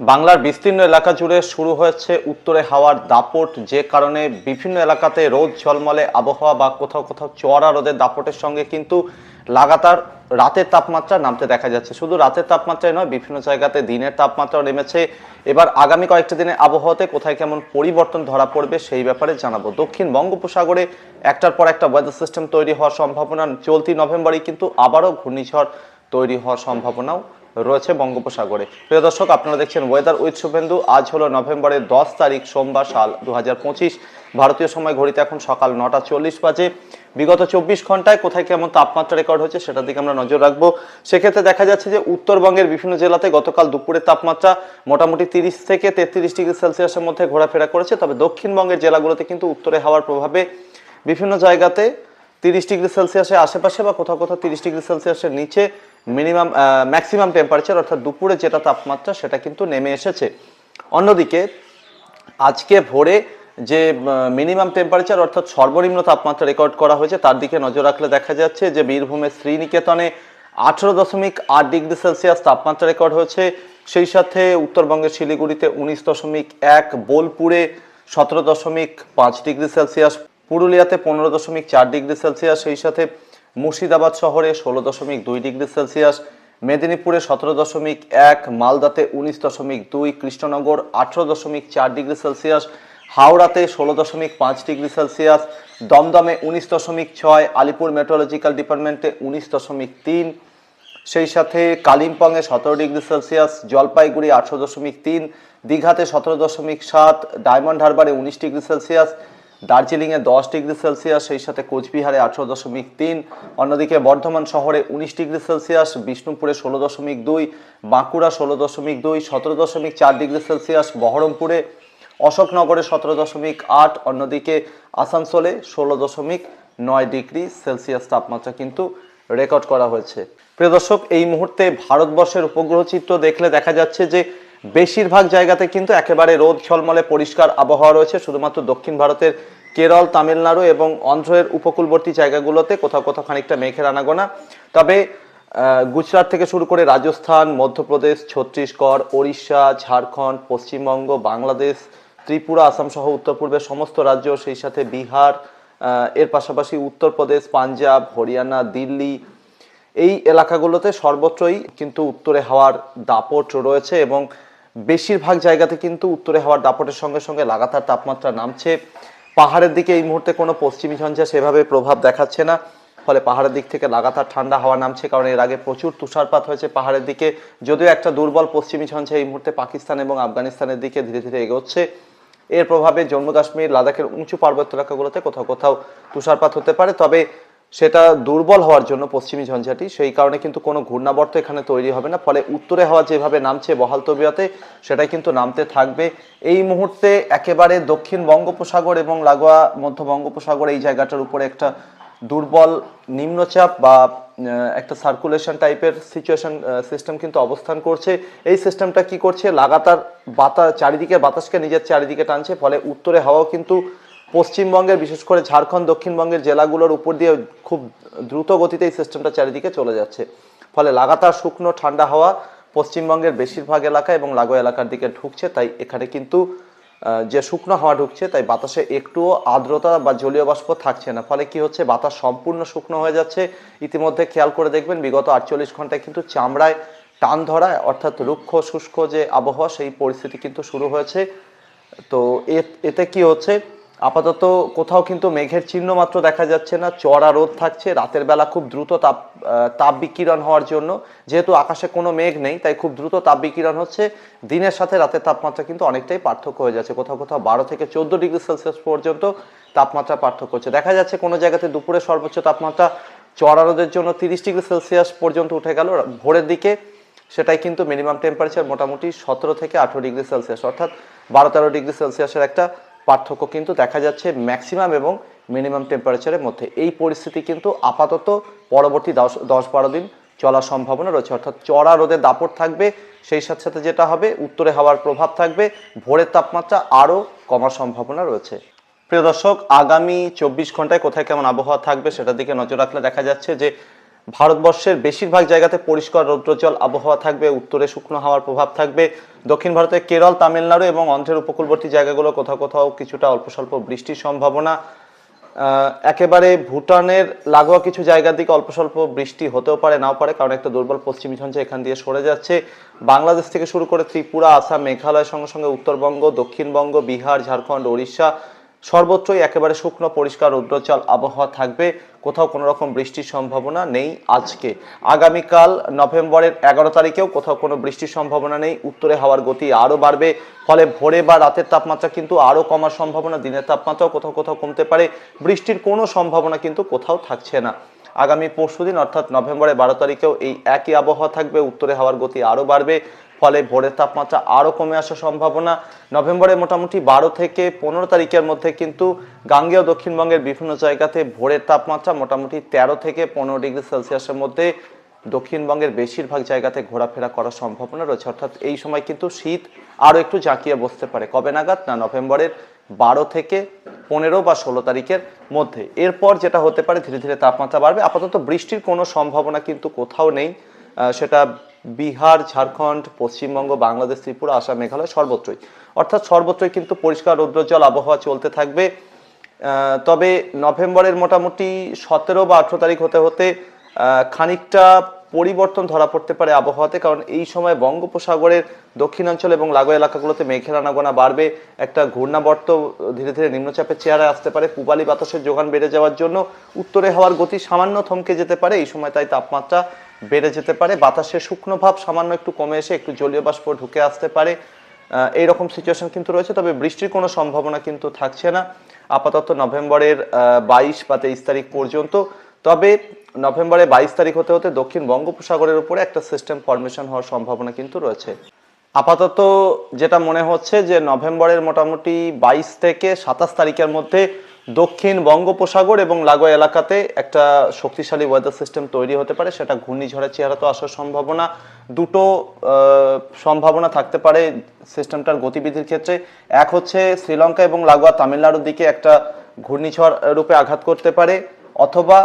বাংলার বিস্তীর্ণ এলাকা জুড়ে শুরু হয়েছে উত্তরে হাওয়ার দাপট, যে কারণে বিভিন্ন এলাকাতে রোদ ঝলমলে, আবহাওয়া বা কোথাও কোথাও চড়া রোদের দাপটের সঙ্গে কিন্তু লাগাতার রাতের তাপমাত্রা নামতে দেখা যাচ্ছে। শুধু রাতের তাপমাত্রায় নয়, বিভিন্ন জায়গাতে দিনের তাপমাত্রাও নেমেছে। এবার আগামী কয়েকটা দিনে আবহাওয়াতে কোথায় কেমন পরিবর্তন ধরা পড়বে সেই ব্যাপারে জানাব। দক্ষিণ বঙ্গোপসাগরে একটার পর একটা ওয়েদার সিস্টেম তৈরি হওয়ার সম্ভাবনা, চলতি নভেম্বরেই কিন্তু আবারও ঘূর্ণিঝড় তৈরি হওয়ার সম্ভাবনাও রয়েছে বঙ্গোপসাগরে। প্রিয় দর্শক, আপনারা দেখছেন ওয়েদার উইথ শুভেন্দু। আজ হলো নভেম্বরের দশ তারিখ, সোমবার সাল দু হাজার পঁচিশ। ভারতীয় সময় ঘড়িতে এখন সকাল নটা চল্লিশ বাজে। বিগত চব্বিশ ঘন্টায় কোথায় কেমন তাপমাত্রা রেকর্ড হচ্ছে সেটার দিকে আমরা নজর রাখব। সেক্ষেত্রে দেখা যাচ্ছে যে উত্তরবঙ্গের বিভিন্ন জেলাতে গতকাল দুপুরের তাপমাত্রা মোটামুটি তিরিশ থেকে তেত্রিশ ডিগ্রি সেলসিয়াসের মধ্যে ঘোরাফেরা করেছে। তবে দক্ষিণবঙ্গের জেলাগুলোতে কিন্তু উত্তরে হাওয়ার প্রভাবে বিভিন্ন জায়গাতে তিরিশ ডিগ্রি সেলসিয়াসের আশেপাশে বা কোথাও কোথাও তিরিশ ডিগ্রি সেলসিয়াসের নিচে মিনিমাম ম্যাক্সিমাম টেম্পারেচার অর্থাৎ দুপুরে যেটা তাপমাত্রা, সেটা কিন্তু নেমে এসেছে। অন্যদিকে, আজকে ভোরে যে মিনিমাম টেম্পারেচার অর্থাৎ সর্বনিম্ন তাপমাত্রা রেকর্ড করা হয়েছে, তার দিকে নজর রাখলে দেখা যাচ্ছে যে, বীরভূমের শ্রীনিকেতনে আঠেরো দশমিক আট ডিগ্রি সেলসিয়াস তাপমাত্রা রেকর্ড হয়েছে। সেই সাথে উত্তরবঙ্গের শিলিগুড়িতে উনিশ দশমিক এক, বোলপুরে সতেরো দশমিক পাঁচ ডিগ্রি সেলসিয়াস, পুরুলিয়াতে পনেরো দশমিক চার ডিগ্রি সেলসিয়াস, সেই সাথে মুর্শিদাবাদ শহরে ষোলো দশমিক দুই ডিগ্রি সেলসিয়াস, মেদিনীপুরে সতেরো দশমিক এক, মালদাতে উনিশ দশমিক দুই, কৃষ্ণনগর আঠেরো দশমিক চার ডিগ্রি সেলসিয়াস, হাওড়াতে ষোলো দশমিক পাঁচ ডিগ্রি সেলসিয়াস, দমদমে উনিশ দশমিক ছয়, আলিপুর মেট্রোলজিক্যাল ডিপার্টমেন্টে উনিশ দশমিক তিন, সেই সাথে কালিম্পংয়ে সতেরো ডিগ্রি সেলসিয়াস, জলপাইগুড়ি আঠেরো দশমিক তিন, দীঘাতে সতেরো দশমিক সাত, ডায়মন্ড হারবারে উনিশ ডিগ্রি সেলসিয়াস দার্জিলিংয়ে দশ ডিগ্রি সেলসিয়াস, সেই সাথে কোচবিহারে আঠেরো দশমিক তিন, অন্যদিকে বর্ধমান শহরে উনিশ ডিগ্রি সেলসিয়াস, বিষ্ণুপুরে ষোলো দশমিক দুই, বাঁকুড়া ষোলো দশমিক দুই, সতেরো দশমিক চার ডিগ্রি সেলসিয়াস, বহরমপুরে অশোকনগরে সতেরো দশমিক আট, অন্যদিকে আসানসোলে ষোলো দশমিক নয় ডিগ্রি সেলসিয়াস তাপমাত্রা কিন্তু রেকর্ড করা হয়েছে। প্রিয় দর্শক, এই মুহূর্তে ভারতবর্ষের উপগ্রহ চিত্র দেখলে দেখা যাচ্ছে যে বেশিরভাগ জায়গাতে কিন্তু একেবারে রোদ ঝলমলে পরিষ্কার আবহাওয়া রয়েছে, শুধুমাত্র দক্ষিণ ভারতের কেরল, তামিলনাড়ু এবং অন্ধ্রের উপকূলবর্তী জায়গাগুলোতে কোথাও কোথাও খানিকটা মেঘের আনাগোনা। তবে গুজরাট থেকে শুরু করে রাজস্থান, মধ্যপ্রদেশ, ছত্তিশগড়, ওড়িশা, ঝাড়খণ্ড, পশ্চিমবঙ্গ, বাংলাদেশ, ত্রিপুরা, আসাম সহ উত্তর পূর্বের সমস্ত রাজ্য, সেই সাথে বিহার এর পাশাপাশি উত্তরপ্রদেশ, পাঞ্জাব, হরিয়ানা, দিল্লি, এই এলাকাগুলোতে সর্বত্রই কিন্তু উত্তরে হাওয়ার দাপট রয়েছে এবং বেশিরভাগ জায়গাতে কিন্তু উত্তরে হাওয়ার দাপটের সঙ্গে সঙ্গে লাগাতার তাপমাত্রা নামছে। পাহাড়ের দিকে এই মুহূর্তে কোনো পশ্চিমী ঝঞ্ঝা সেভাবে প্রভাব দেখাচ্ছে না, ফলে পাহাড়ের দিক থেকে লাগাতার ঠান্ডা হাওয়া নামছে কারণ এর আগে প্রচুর তুষারপাত হয়েছে পাহাড়ের দিকে। যদিও একটা দুর্বল পশ্চিমী ঝঞ্ঝা এই মুহূর্তে পাকিস্তান এবং আফগানিস্তানের দিকে ধীরে ধীরে এগোচ্ছে। এর প্রভাবে জম্মু কাশ্মীর, লাদাখের উঁচু পার্বত্য এলাকাগুলোতে কোথাও কোথাও তুষারপাত হতে পারে। তবে সেটা দুর্বল হওয়ার জন্য পশ্চিমী ঝঞ্ঝাটি, সেই কারণে কিন্তু কোনো ঘূর্ণাবর্ত এখানে তৈরি হবে না। ফলে উত্তরে হাওয়া যেভাবে নামছে বহাল তবিয়তে, সেটাই কিন্তু নামতে থাকবে। এই মুহূর্তে একেবারে দক্ষিণ বঙ্গোপসাগর এবং লাগোয়া মধ্য বঙ্গোপসাগর এই জায়গাটার উপরে একটা দুর্বল নিম্নচাপ বা একটা সার্কুলেশন টাইপের সিচুয়েশন সিস্টেম কিন্তু অবস্থান করছে। এই সিস্টেমটা কি করছে? লাগাতার বাতাস, চারিদিকে বাতাসকে নিজের চারিদিকে টানছে, ফলে উত্তরে হাওয়াও কিন্তু পশ্চিমবঙ্গের, বিশেষ করে ঝাড়খণ্ড, দক্ষিণবঙ্গের জেলাগুলোর উপর দিয়ে খুব দ্রুত গতিতে এই সিস্টেমটা চারিদিকে চলে যাচ্ছে। ফলে লাগাতার শুকনো, ঠান্ডা হাওয়া পশ্চিমবঙ্গের বেশিরভাগ এলাকা এবং লাগোয়া এলাকার দিকে ঢুকছে। তাই এখানে কিন্তু যে শুকনো হাওয়া ঢুকছে, তাই বাতাসে একটুও আর্দ্রতা বা জলীয় বাষ্প থাকছে না। ফলে কি হচ্ছে, বাতাস সম্পূর্ণ শুকনো হয়ে যাচ্ছে। ইতিমধ্যে খেয়াল করে দেখবেন, বিগত আটচল্লিশ ঘন্টায় কিন্তু চামড়ায় টান ধরায়, অর্থাৎ রুক্ষ, শুষ্ক যে আবহাওয়া, সেই পরিস্থিতি কিন্তু শুরু হয়েছে। তো এতে কি হচ্ছে আপাতত কোথাও কিন্তু মেঘের চিহ্ন মাত্র দেখা যাচ্ছে না, চড়া রোদ থাকছে, রাতের বেলা খুব দ্রুত তাপ তাপ বিকিরণ হওয়ার জন্য। যেহেতু আকাশে কোনো মেঘ নেই, তাই খুব দ্রুত তাপ বিকিরণ হচ্ছে। দিনের সাথে রাতের তাপমাত্রা কিন্তু অনেকটাই পার্থক্য হয়ে যাচ্ছে। কোথাও কোথাও বারো থেকে চোদ্দ ডিগ্রি সেলসিয়াস পর্যন্ত তাপমাত্রা পার্থক্য হচ্ছে। দেখা যাচ্ছে কোনো জায়গাতে দুপুরে সর্বোচ্চ তাপমাত্রা চড়া রোদের জন্য তিরিশ ডিগ্রি সেলসিয়াস পর্যন্ত উঠে গেল। ভোরের দিকে সেটাই কিন্তু মিনিমাম টেম্পারেচার মোটামুটি সতেরো থেকে আঠেরো ডিগ্রি সেলসিয়াস, অর্থাৎ বারো তেরো ডিগ্রি সেলসিয়াসের একটা পার্থক্য কিন্তু দেখা যাচ্ছে ম্যাক্সিমাম এবং মিনিমাম টেম্পারেচারের মধ্যে। এই পরিস্থিতি কিন্তু আপাতত পরবর্তী দশ দশ বারো দিন চলার সম্ভাবনা রয়েছে। অর্থাৎ চড়া রোদের দাপট থাকবে, সেই সাথে সাথে যেটা হবে, উত্তরে হাওয়ার প্রভাব থাকবে, ভোরের তাপমাত্রা আরও কমার সম্ভাবনা রয়েছে। প্রিয় দর্শক, আগামী চব্বিশ ঘন্টায় কোথায় কেমন আবহাওয়া থাকবে সেটার দিকে নজর রাখলে দেখা যাচ্ছে যে ভারতবর্ষের বেশিরভাগ জায়গাতে পরিষ্কার রৌদ্রজল আবহাওয়া থাকবে, উত্তরে শুকনো হাওয়ার প্রভাব থাকবে। দক্ষিণ ভারতের কেরল, তামিলনাড়ু এবং অন্ধ্রের উপকূলবর্তী জায়গাগুলো কোথাও কোথাও কিছুটা অল্প স্বল্প বৃষ্টির সম্ভাবনা। একেবারে ভুটানের লাগোয়া কিছু জায়গার দিকে অল্প স্বল্প বৃষ্টি হতেও পারে, নাও পারে, কারণ একটা দুর্বল পশ্চিমী ঝঞ্ঝা এখান দিয়ে সরে যাচ্ছে। বাংলাদেশ থেকে শুরু করে ত্রিপুরা, আসাম, মেঘালয়ের সঙ্গে সঙ্গে উত্তরবঙ্গ, দক্ষিণবঙ্গ, বিহার, ঝাড়খণ্ড, ওড়িশা সর্বত্রই একেবারে শুকনো, পরিষ্কার রৌদ্রচল আবহাওয়া থাকবে। কোথাও কোনো রকম বৃষ্টির সম্ভাবনা নেই আজকে। আগামীকাল নভেম্বরের এগারো তারিখেও কোথাও কোনো বৃষ্টির সম্ভাবনা নেই। উত্তরে হাওয়ার গতি আরও বাড়বে। ফলে ভোরে বা রাতের তাপমাত্রা কিন্তু আরও কমার সম্ভাবনা, দিনের তাপমাত্রাও কোথাও কোথাও কমতে পারে। বৃষ্টির কোনো সম্ভাবনা কিন্তু কোথাও থাকছে না। আগামী পরশুদিন, অর্থাৎ নভেম্বরের বারো তারিখেও এই একই আবহাওয়া থাকবে। উত্তরে হাওয়ার গতি আরও বাড়বে। ফলে ভোরের তাপমাত্রা আরও কমে আসার সম্ভাবনা। নভেম্বরের মোটামুটি বারো থেকে পনেরো তারিখের মধ্যে কিন্তু গাঙ্গেয় দক্ষিণবঙ্গের বিভিন্ন জায়গাতে ভোরের তাপমাত্রা মোটামুটি তেরো থেকে পনেরো ডিগ্রি সেলসিয়াসের মধ্যে দক্ষিণবঙ্গের বেশিরভাগ জায়গাতে ঘোরাফেরা করার সম্ভাবনা রয়েছে। অর্থাৎ এই সময় কিন্তু শীত আরও একটু জাঁকিয়ে বসতে পারে। কবে নাগাদ? না, নভেম্বরের বারো থেকে পনেরো বা ষোলো তারিখের মধ্যে। এরপর যেটা হতে পারে, ধীরে ধীরে তাপমাত্রা বাড়বে। আপাতত বৃষ্টির কোনো সম্ভাবনা কিন্তু কোথাও নেই। সেটা বিহার, ঝাড়খণ্ড, পশ্চিমবঙ্গ, বাংলাদেশ, ত্রিপুরা, আসাম, মেঘালয় সর্বত্রই। অর্থাৎ সর্বত্রই কিন্তু পরিষ্কার রৌদ্রজল আবহাওয়া চলতে থাকবে। তবে নভেম্বরের মোটামুটি সতেরো বা আঠেরো তারিখ হতে হতে খানিকটা পরিবর্তন ধরা পড়তে পারে আবহাওয়াতে, কারণ এই সময় বঙ্গোপসাগরের দক্ষিণাঞ্চল এবং লাগোয়া এলাকাগুলোতে মেঘের আনাগোনা বাড়বে। একটা ঘূর্ণাবর্ত ধীরে ধীরে নিম্নচাপের চেহারায় আসতে পারে। পূবালি বাতাসের যোগান বেড়ে যাওয়ার জন্য উত্তরে হওয়ার গতি সামান্য থমকে যেতে পারে। এই সময় তাই তাপমাত্রা বেড়ে যেতে পারে। বাতাসের শুকনো ভাব সামান্য একটু কমে এসে একটু জলীয় বাষ্প ঢুকে আসতে পারে। এইরকম সিচুয়েশন কিন্তু রয়েছে, তবে বৃষ্টির কোনো সম্ভাবনা কিন্তু থাকছে না। আপাতত নভেম্বরের বাইশ বা তেইশ তারিখ পর্যন্ত। তবে নভেম্বরে বাইশ তারিখ হতে হতে দক্ষিণ বঙ্গোপসাগরের উপরে একটা সিস্টেম ফরমেশন হওয়ার সম্ভাবনা কিন্তু রয়েছে। আপাতত যেটা মনে হচ্ছে যে নভেম্বরের মোটামুটি বাইশ থেকে সাতাশ তারিখের মধ্যে দক্ষিণ বঙ্গোপসাগর এবং লাগোয়া এলাকাতে একটা শক্তিশালী ওয়েদার সিস্টেম তৈরি হতে পারে, সেটা ঘূর্ণিঝড়ের চেহারা তো আসার সম্ভাবনা। দুটো সম্ভাবনা থাকতে পারে সিস্টেমটার গতিবিধির ক্ষেত্রে। এক হচ্ছে শ্রীলঙ্কা এবং লাগোয়া তামিলনাড়ুর দিকে একটা ঘূর্ণিঝড় রূপে আঘাত করতে পারে, অথবা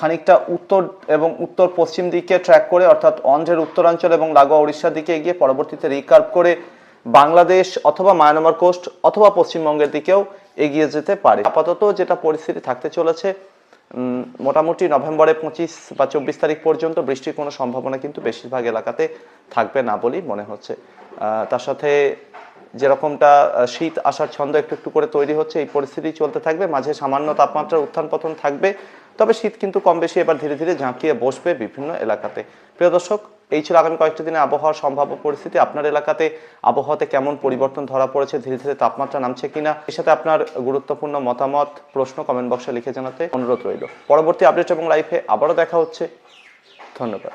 খানিকটা উত্তর এবং উত্তর পশ্চিম দিকে ট্র্যাক করে, অর্থাৎ অন্ধ্রের উত্তরাঞ্চল এবং লাগোয়া উড়িষ্যার দিকে এগিয়ে পরবর্তীতে রিকার্ভ করে বাংলাদেশ অথবা মায়ানমার কোস্ট অথবা পশ্চিমবঙ্গের দিকেও এগিয়ে যেতে পারে। আপাতত যেটা পরিস্থিতি থাকতে চলেছে মোটামুটি নভেম্বরে পঁচিশ বা চব্বিশ তারিখ পর্যন্ত বৃষ্টির কোনো সম্ভাবনা কিন্তু বেশিরভাগ এলাকাতে থাকবে না বলেই মনে হচ্ছে। তার সাথে যেরকমটা শীত আসার ছন্দ একটু একটু করে তৈরি হচ্ছে, এই পরিস্থিতি চলতে থাকবে। মাঝে সামান্য তাপমাত্রার উত্থান পতন থাকবে। তবে শীত কিন্তু কম বেশি এবার ধীরে ধীরে ঝাঁকিয়ে বসবে বিভিন্ন এলাকাতে। প্রিয় দর্শক, এই ছিল আগামী কয়েকটি দিনে আবহাওয়ার সম্ভাব্য পরিস্থিতি। আপনার এলাকাতে আবহাওয়াতে কেমন পরিবর্তন ধরা পড়েছে, ধীরে ধীরে তাপমাত্রা নামছে কিনা, এর সাথে আপনার গুরুত্বপূর্ণ মতামত, প্রশ্ন কমেন্ট বক্সে লিখে জানাতে অনুরোধ রইল। পরবর্তী আপডেট এবং লাইফে আবারও দেখা হচ্ছে। ধন্যবাদ।